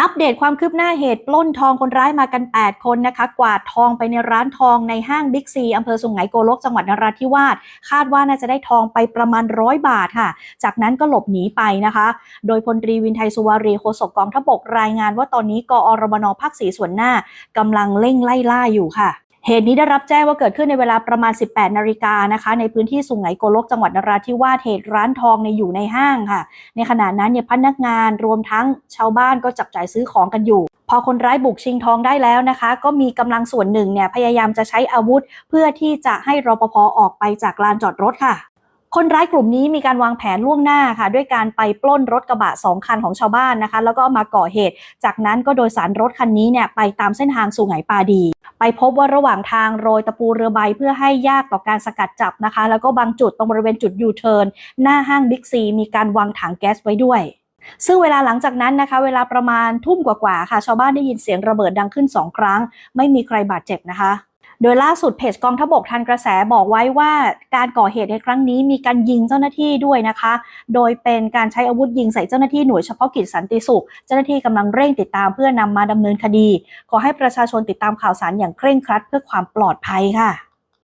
อัปเดตความคืบหน้าเหตุปล้นทองคนร้ายมากัน 8 คนนะคะ กวาดทองไปในร้านทองในห้างบิ๊กซีอำเภอสุไหงโกลกจังหวัดนราธิวาสคาดว่าน่าจะได้ทองไปประมาณร้อยบาทค่ะ จากนั้นก็หลบหนีไปนะคะ โดยพลตรีวินไทยสุวารีโฆษกกองทบกรายงานว่าตอนนี้กอรบนภาคสีส่วนหน้ากำลังเร่งไล่ล่าอยู่ค่ะ เหตุนี้ได้รับแจ้งว่าเกิดขึ้นในเวลาประมาณ 18 นาฬิกานะคะ ในพื้นที่สุไหงโกลกจังหวัดนราธิวาสเหตุร้านทองในอยู่ในห้างค่ะ ในขณะนั้นเนี่ยพนักงานรวมทั้งชาวบ้านก็จับจ่ายซื้อของกันอยู่ พอคนร้ายบุกชิงทองได้แล้วนะคะ ก็มีกำลังส่วนหนึ่งเนี่ยพยายามจะใช้อาวุธ เพื่อที่จะให้รปภออกไปจากลานจอดรถค่ะคนร้ายกลุ่มนี้มีการวางแผนล่วงหน้าค่ะ ด้วยการไปปล้นรถกระบะสองคันของชาวบ้านนะคะ แล้วก็มาก่อเหตุ จากนั้นก็โดยสารรถคันนี้เนี่ยไปตามเส้นทางสู่ไหงปาดี ไปพบว่าระหว่างทางโรยตะปูเรือใบเพื่อให้ยากต่อการสกัดจับนะคะ แล้วก็บางจุดตรงบริเวณจุดยูเทิร์นหน้าห้างบิ๊กซีมีการวางถังแก๊สไว้ด้วยซึ่งเวลาหลังจากนั้นนะคะ เวลาประมาณทุ่มกว่าๆค่ะ ชาวบ้านได้ยินเสียงระเบิดดังขึ้น 2 ครั้ง ไม่มีใครบาดเจ็บนะคะ โดยล่าสุดเพจกองทบกทันกระแสบอกไว้ว่าการก่อเหตุในครั้งนี้มีการยิงเจ้าหน้าที่ด้วยนะคะ โดยเป็นการใช้อาวุธยิงใส่เจ้าหน้าที่หน่วยเฉพาะกิจสันติสุข เจ้าหน้าที่กำลังเร่งติดตามเพื่อนำมาดำเนินคดี ขอให้ประชาชนติดตามข่าวสารอย่างเคร่งครัดเพื่อความปลอดภัยค่ะ